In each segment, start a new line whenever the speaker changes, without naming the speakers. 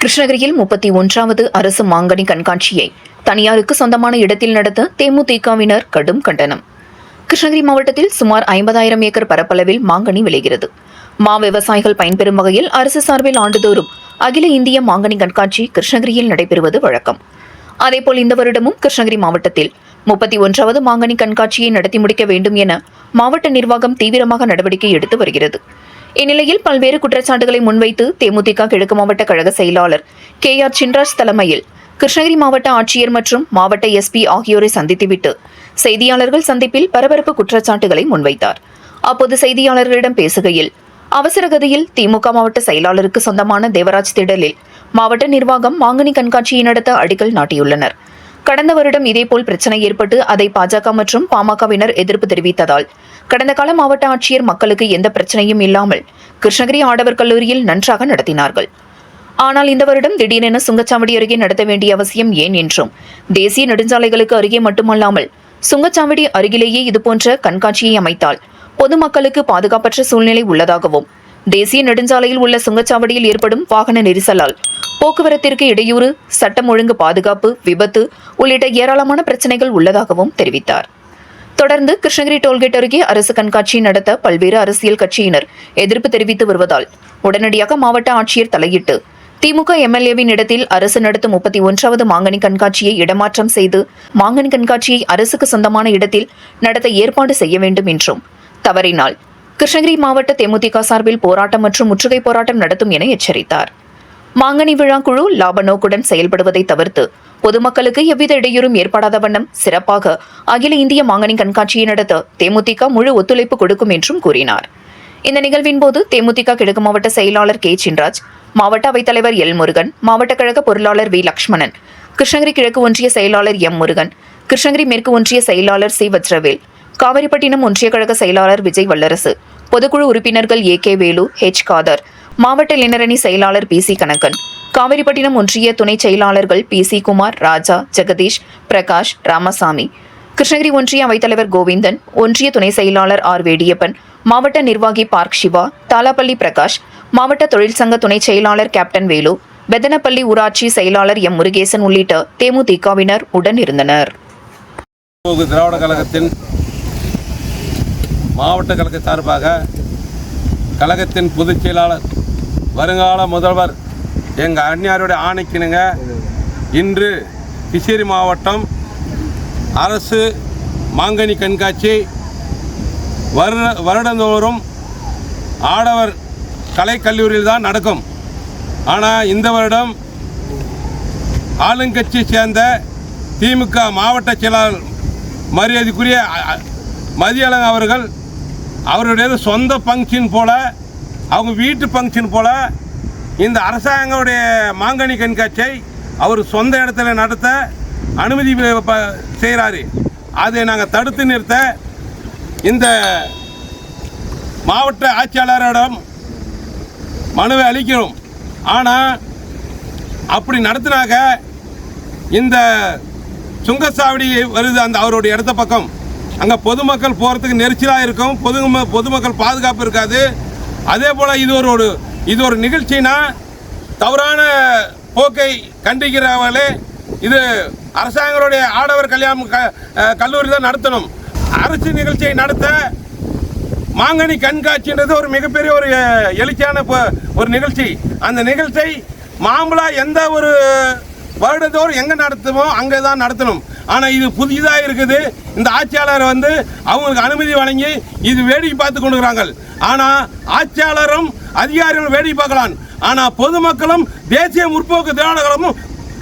கிருஷ்ணகிரியில் முப்பத்தி ஒன்றாவது அரசு மாங்கனி கண்காட்சியை தனியாருக்கு சொந்தமான இடத்தில் நடத்த தேமுதிகவினர் கடும் கண்டனம். கிருஷ்ணகிரி மாவட்டத்தில் சுமார் ஐம்பதாயிரம் ஏக்கர் பரப்பளவில் மாங்கனி விளைகிறது. மா விவசாயிகள் பயன்பெறும் வகையில் அரசு சார்பில் ஆண்டுதோறும் அகில இந்திய மாங்கனி கண்காட்சி கிருஷ்ணகிரியில் நடைபெறுவது வழக்கம். அதேபோல் இந்த வருடமும் கிருஷ்ணகிரி மாவட்டத்தில் முப்பத்தி ஒன்றாவது மாங்கனி கண்காட்சியை நடத்தி முடிக்க வேண்டும் என மாவட்ட நிர்வாகம் தீவிரமாக நடவடிக்கை எடுத்து வருகிறது. இந்நிலையில் பல்வேறு குற்றச்சாட்டுகளை முன்வைத்து தேமுதிக கிழக்கு மாவட்ட கழக செயலாளர் கே ஆர் சின்ராஜ் தலைமையில் கிருஷ்ணகிரி மாவட்ட ஆட்சியர் மற்றும் மாவட்ட எஸ்பி ஆகியோரை சந்தித்துவிட்டு செய்தியாளர்கள் சந்திப்பில் பரபரப்பு குற்றச்சாட்டுகளை முன்வைத்தார். அப்போது செய்தியாளர்களிடம் பேசுகையில் அவசரகதியில் திமுக மாவட்ட செயலாளருக்கு சொந்தமான தேவராஜ் திடலில் மாவட்ட நிர்வாகம் மாங்கனி கண்காட்சியை நடத்த அடிக்கல் நாட்டியுள்ளனர். கடந்த வருடம் இதேபோல் பிரச்சனை ஏற்பட்டு அதை பாஜக மற்றும் பாமகவினர் எதிர்ப்பு தெரிவித்ததால் கடந்த கால மாவட்ட ஆட்சியர் மக்களுக்கு எந்த பிரச்சனையும் இல்லாமல் கிருஷ்ணகிரி ஆடவர் கல்லூரியில் நன்றாக நடத்தினார்கள். ஆனால் இந்த வருடம் திடீரென சுங்கச்சாவடி அருகே நடத்த வேண்டிய அவசியம் ஏன் என்றும் தேசிய நெடுஞ்சாலைகளுக்கு அருகே மட்டுமல்லாமல் சுங்கச்சாவடி அருகிலேயே இதுபோன்ற கண்காட்சியை அமைத்தால் பொதுமக்களுக்கு பாதுகாப்பற்ற சூழ்நிலை உள்ளதாகவும் தேசிய நெடுஞ்சாலையில் உள்ள சுங்கச்சாவடியில் ஏற்படும் வாகன நெரிசலால் போக்குவரத்திற்கு இடையூறு சட்டம் ஒழுங்கு பாதுகாப்பு விபத்து உள்ளிட்ட ஏராளமான பிரச்சனைகள் உள்ளதாகவும் தெரிவித்தார். தொடர்ந்து கிருஷ்ணகிரி டோல்கேட் அருகே அரசு கண்காட்சி நடத்த பல்வேறு அரசியல் கட்சியினர் எதிர்ப்பு தெரிவித்து வருவதால் உடனடியாக மாவட்ட ஆட்சியர் தலையிட்டு திமுக எம்எல்ஏவின் இடத்தில் அரசு நடத்தும் முப்பத்தி ஒன்றாவது மாங்கனி கண்காட்சியை இடமாற்றம் செய்து மாங்கனி கண்காட்சியை அரசுக்கு சொந்தமான இடத்தில் நடத்த ஏற்பாடு செய்ய வேண்டும் என்றும் தவறினால் கிருஷ்ணகிரி மாவட்ட தேமுதிக சார்பில் போராட்டம் மற்றும் முற்றுகை போராட்டம் நடத்தும் என எச்சரித்தார். மாங்கனி விழா குழு லாப நோக்குடன் செயல்படுவதை தவிர்த்து பொதுமக்களுக்கு எவ்வித இடையூறும் ஏற்படாத வண்ணம் சிறப்பாக அகில இந்திய மாங்கனி கண்காட்சியை நடத்த தேமுதிக முழு ஒத்துழைப்பு கொடுக்கும் என்றும் கூறினார். இந்த நிகழ்வின் போது தேமுதிக கிழக்கு மாவட்ட செயலாளர் கே. சின்ராஜ் மாவட்ட அவைத்தலைவர் எல். முருகன் மாவட்ட கழக பொருளாளர் வி. லக்ஷ்மணன் கிருஷ்ணகிரி கிழக்கு ஒன்றிய செயலாளர் எம். முருகன் கிருஷ்ணகிரி மேற்கு ஒன்றிய செயலாளர் சி. வஜ்ரவேல் காவிரிப்பட்டினம் ஒன்றிய கழக செயலாளர் விஜய் வல்லரசு பொதுக்குழு உறுப்பினர்கள் A. K. Velu H. Kadar மாவட்ட இளைஞரணி செயலாளர் பி. சி. கணக்கன் காவிரிப்பட்டினம் ஒன்றிய துணை செயலாளர்கள் பி. சி. குமார் ராஜா ஜெகதீஷ் பிரகாஷ் ராமசாமி கிருஷ்ணகிரி ஒன்றிய அவைத்தலைவர் கோவிந்தன் ஒன்றிய துணை செயலாளர் ஆர். வேடியப்பன் மாவட்ட நிர்வாகி பார்க் சிவா தாலாப்பள்ளி பிரகாஷ் மாவட்ட தொழிற்சங்க துணை செயலாளர் கேப்டன் வேலு பெதனப்பள்ளி ஊராட்சி செயலாளர் எம். முருகேசன் உள்ளிட்ட தேமுதிகவினர் உடன் இருந்தனர்.
திராவிட கழகத்தின் மாவட்ட கழக சார்பாக கழகத்தின் பொதுச் செயலாளர் வருங்கால முதல்வர் எங்கள் அன்னியாருடைய ஆணைக்கினுங்க இன்று கிருஷ்ணகிரி மாவட்டம் அரசு மாங்கனி கண்காட்சி வருட வருடந்தோறும் ஆடவர் கலைக்கல்லூரியில் தான் நடக்கும். ஆனால் இந்த வருடம் ஆளுங்கட்சியை சேர்ந்த திமுக மாவட்ட செயலாளர் மரியாதைக்குரிய அ- அவர்கள் அவருடைய சொந்த ஃபங்க்ஷன் போல் அவங்க வீட்டு ஃபங்க்ஷன் போல் இந்த அரசாங்கவுடைய மாங்கனி கண்காட்சியை அவர் சொந்த இடத்துல நடத்த அனுமதி செய்கிறாரு அதை நாங்கள் தடுத்து நிறுத்த இந்த மாவட்ட ஆட்சியாளரிடம் மனுவை அளிக்கிறோம். ஆனால் அப்படி நடத்தினாக்க இந்த சுங்கச்சாவடி வருது அந்த அவருடைய இடத்த பக்கம். அங்கே பொதுமக்கள் போகிறதுக்கு நெரிச்சலாக இருக்கும். பொது பொதுமக்கள் பாதுகாப்பு இருக்காது. அதே போல் இது ஒரு ஒரு இது ஒரு நிகழ்ச்சினா தவறான போக்கை கண்டிக்கிறவர்களே இது அரசாங்கருடைய ஆடவர் கல்யாணம் க கல்லூரி தான் நடத்தணும். அரசு நிகழ்ச்சியை நடத்த மாங்கனி கண்காட்சின்றது ஒரு மிகப்பெரிய ஒரு எழுச்சியான ப- ஒரு நிகழ்ச்சி. அந்த நிகழ்ச்சியை மாம்பழா எந்த ஒரு வருடத்தோறும் எங்கே நடத்துமோ அங்கே தான் நடத்தணும். ஆனால் இது புதிதாக இருக்குது. இந்த ஆட்சியாளர் வந்து அவங்களுக்கு அனுமதி வழங்கி இது வேடிக்கை பார்த்து கொண்டுக்கிறாங்க ஆனால் ஆட்சியாளரும் அதிகாரிகளும் வேடிக்கை பார்க்கலாம். ஆனால் பொதுமக்களும் தேசிய முற்போக்கு திராவிட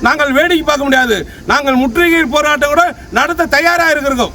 நாங்கள் வேடிக்கை பார்க்க முடியாது. நாங்கள் முற்றுகை போராட்டம் கூட நடத்த தயாராக இருக்கிறோம்.